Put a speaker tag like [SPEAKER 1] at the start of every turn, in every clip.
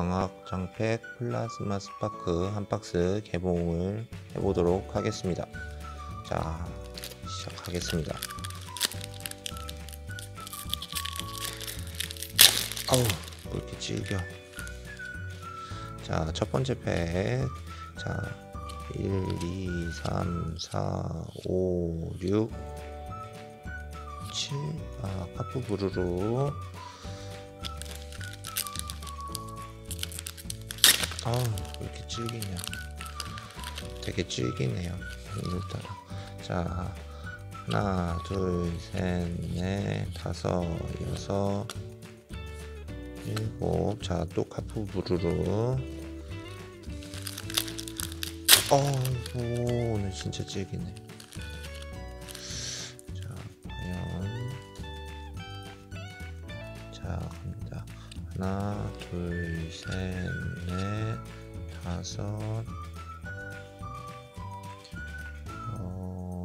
[SPEAKER 1] 광학 장팩 플라즈마 스파크 한 박스 개봉을 해보도록 하겠습니다. 자, 시작하겠습니다. 아우, 왜 이렇게 질겨. 자, 첫 번째 팩. 자, 1, 2, 3, 4, 5, 6, 7. 아, 카프 부르르. 아우, 왜 이렇게 질기냐. 되게 질기네요. 오늘따라. 자, 하나, 둘, 셋, 넷, 다섯, 여섯, 일곱. 자, 또 카프 부르르. 어우, 오늘 진짜 질기네. 자, 과연. 자, 갑니다. 하나, 둘, 셋, 넷, 다섯,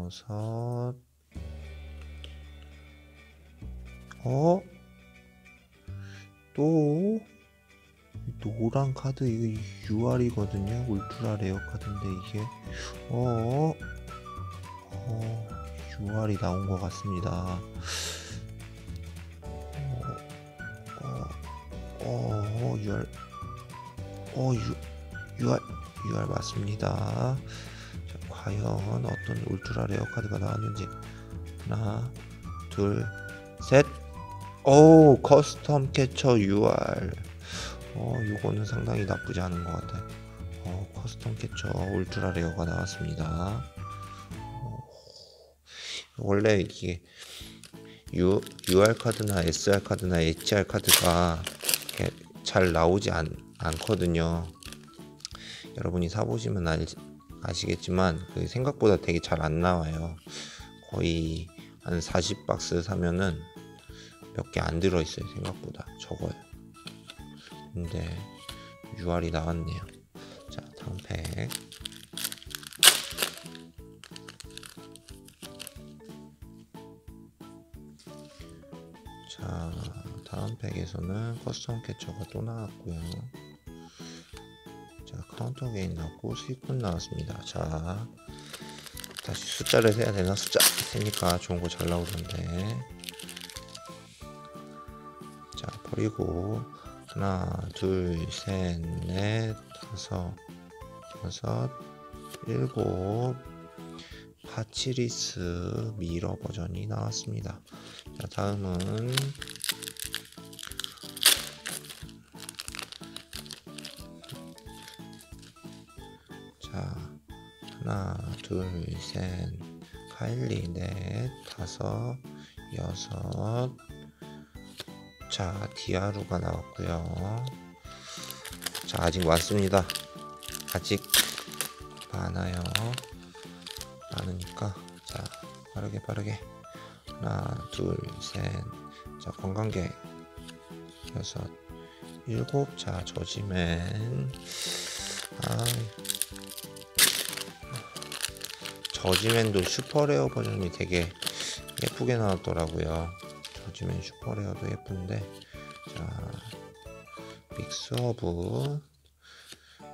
[SPEAKER 1] 여섯, 어? 또? 노란 카드 이거 UR이거든요. 울트라 레어 카드인데 이게 어? 어, UR이 나온 것 같습니다. 어, 어, 어, UR, 어, U, UR, UR 맞습니다. 자, 과연 어떤 울트라 레어 카드가 나왔는지 하나, 둘, 셋. 오, 커스텀 캐쳐 UR. 어, 요거는 상당히 나쁘지 않은 것 같아요. 어, 커스텀 캐쳐 울트라 레어가 나왔습니다. 어, 원래 이게 U, UR 카드나 SR 카드나 HR 카드가 잘 나오지 않, 않거든요. 여러분이 사보시면 알, 아시겠지만 그 생각보다 되게 잘 안 나와요. 거의 한 40박스 사면은 몇 개 안 들어있어요. 생각보다 적어요. 근데 UR이 나왔네요. 자, 다음 팩. 자, 다음 팩에서는 커스텀 캐쳐가 또 나왔고요. 자, 카운터 게인 나왔고 수익분 나왔습니다. 자, 다시 숫자를 세야 되나? 숫자 세니까 좋은 거 잘 나오던데. 자, 버리고 하나, 둘, 셋, 넷, 다섯, 여섯, 일곱. 파치리스 미러 버전이 나왔습니다. 자, 다음은 자, 하나, 둘, 셋, 카일리 넷, 다섯, 여섯. 자, 디아루가 나왔고요. 자, 아직 왔습니다. 아직 많아요. 많으니까 자, 빠르게 빠르게 하나, 둘, 셋. 자, 건강계 여섯, 일곱. 자, 저지맨. 아, 저지맨도 슈퍼레어 버전이 되게 예쁘게 나왔더라고요. 저지맨 슈퍼레어도 예쁜데 자 믹스어브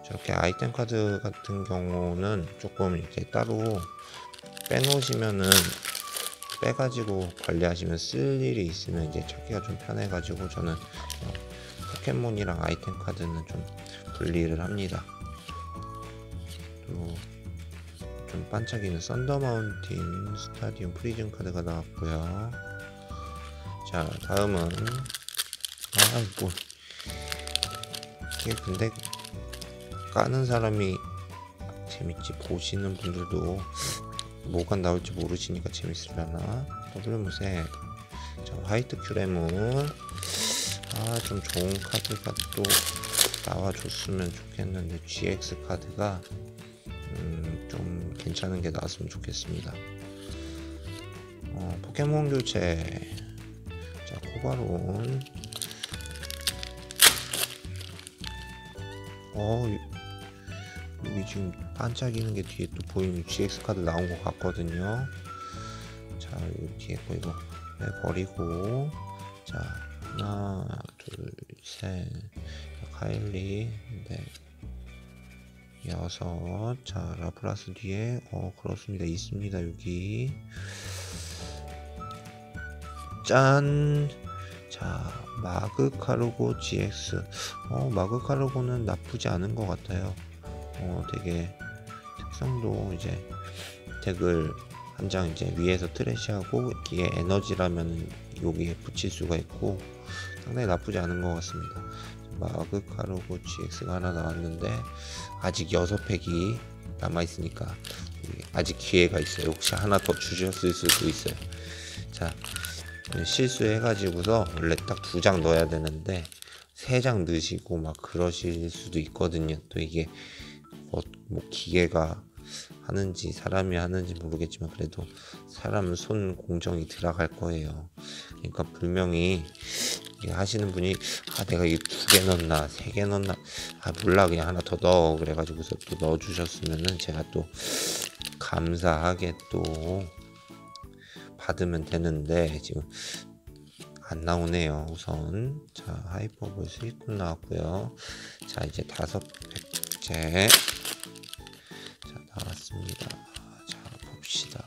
[SPEAKER 1] 저렇게 아이템 카드 같은 경우는 조금 이렇게 따로 빼놓으시면은 빼가지고 관리하시면 쓸 일이 있으면 이제 찾기가 좀 편해가지고 저는 포켓몬이랑 아이템 카드는 좀 분리를 합니다. 또좀 반짝이는 썬더 마운틴 스타디움 프리즌 카드가 나왔고요. 자, 다음은 아, 뭐 이게 근데 까는 사람이 재밌지 보시는 분들도 뭐가 나올지 모르시니까 재밌으려나? 더블 무색 자 화이트 큐레몬. 아좀 좋은 카드가 또 나와줬으면 좋겠는데 GX 카드가 괜찮은 게 나왔으면 좋겠습니다. 어, 포켓몬 교체. 자 코바론. 어 여기 지금 반짝이는 게 뒤에 또 보이는 GX 카드 나온 것 같거든요. 자, 여기 뒤에 거 이거 버리고. 자 하나, 둘, 셋. 카일리. 네 여섯. 자 라플라스 뒤에. 어 그렇습니다. 있습니다 여기. 짠 자 마그카르고 GX 어 마그카르고는 나쁘지 않은 것 같아요. 어 되게 특성도 이제 덱을 한 장 이제 위에서 트래시하고 이게 에너지라면 여기에 붙일 수가 있고 상당히 나쁘지 않은 것 같습니다. 마그 카르고 GX가 하나 나왔는데 아직 6팩이 남아 있으니까 아직 기회가 있어요. 혹시 하나 더 주셨을 수도 있어요. 자 실수해가지고서 원래 딱 두 장 넣어야 되는데 세 장 넣으시고 막 그러실 수도 있거든요. 또 이게 뭐, 뭐 기계가 하는지 사람이 하는지 모르겠지만 그래도 사람 손 공정이 들어갈 거예요. 그러니까 분명히 하시는 분이 아 내가 이두개 넣나 세 개 넣나 아 몰라. 그냥 하나 더 넣어. 그래가지고서 또 넣어 주셨으면은 제가 또 감사하게 또 받으면 되는데 지금 안 나오네요. 우선 자 하이퍼볼 수입군 나왔고요. 자 이제 다섯 백째 자 나왔습니다. 자 봅시다.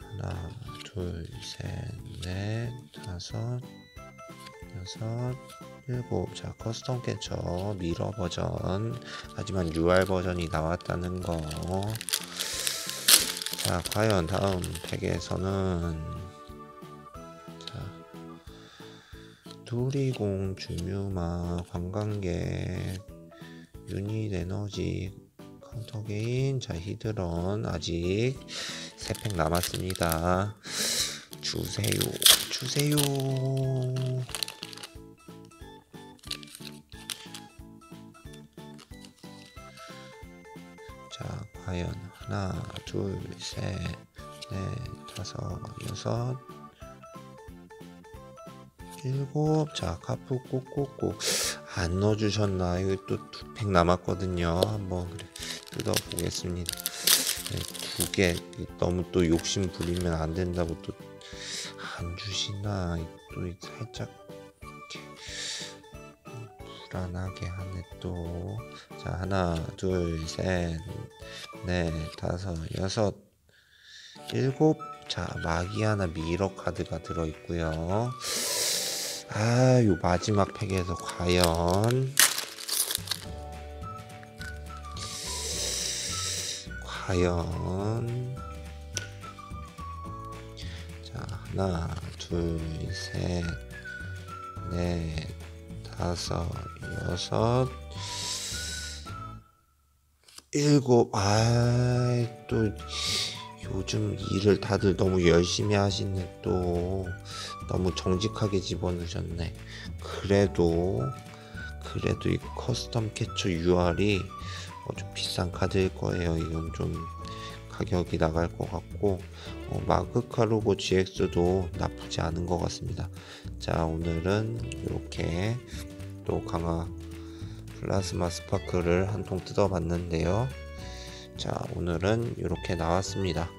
[SPEAKER 1] 하나 둘셋넷 다섯 여섯 일곱. 자 커스텀 캐쳐 미러 버전. 하지만 UR 버전이 나왔다는 거 자 과연 다음 팩에서는 자 누리공 주뮤마 관광객 유닛 에너지 카운터 게인. 자 히드런 아직 3팩 남았습니다. 주세요 주세요. 자 과연 하나 둘 셋 넷 다섯 여섯 일곱. 자 카프 꼭꼭꼭 안 넣어주셨나? 이거 또 두 팩 남았거든요. 한번 그래 뜯어 보겠습니다. 네, 두개. 너무 또 욕심 부리면 안 된다고 또 안 주시나 또 살짝 불안하게 하네 또. 자 하나 둘 셋 넷 다섯 여섯 일곱. 자 마기아나 미러 카드가 들어있고요. 아, 요 마지막 팩에서 과연 과연 하나 둘 셋 넷 다섯 여섯 일곱. 아 또 요즘 일을 다들 너무 열심히 하시네 또. 너무 정직하게 집어넣으셨네. 그래도 그래도 이 커스텀 캐쳐 UR이 어, 좀 비싼 카드일 거예요. 이건 좀 가격이 나갈 것 같고 어, 마그카루고 GX도 나쁘지 않은 것 같습니다. 자 오늘은 이렇게 또 강화 플라스마 스파크를 한 통 뜯어봤는데요. 자 오늘은 이렇게 나왔습니다.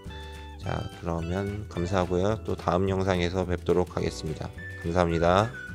[SPEAKER 1] 자 그러면 감사하고요. 또 다음 영상에서 뵙도록 하겠습니다. 감사합니다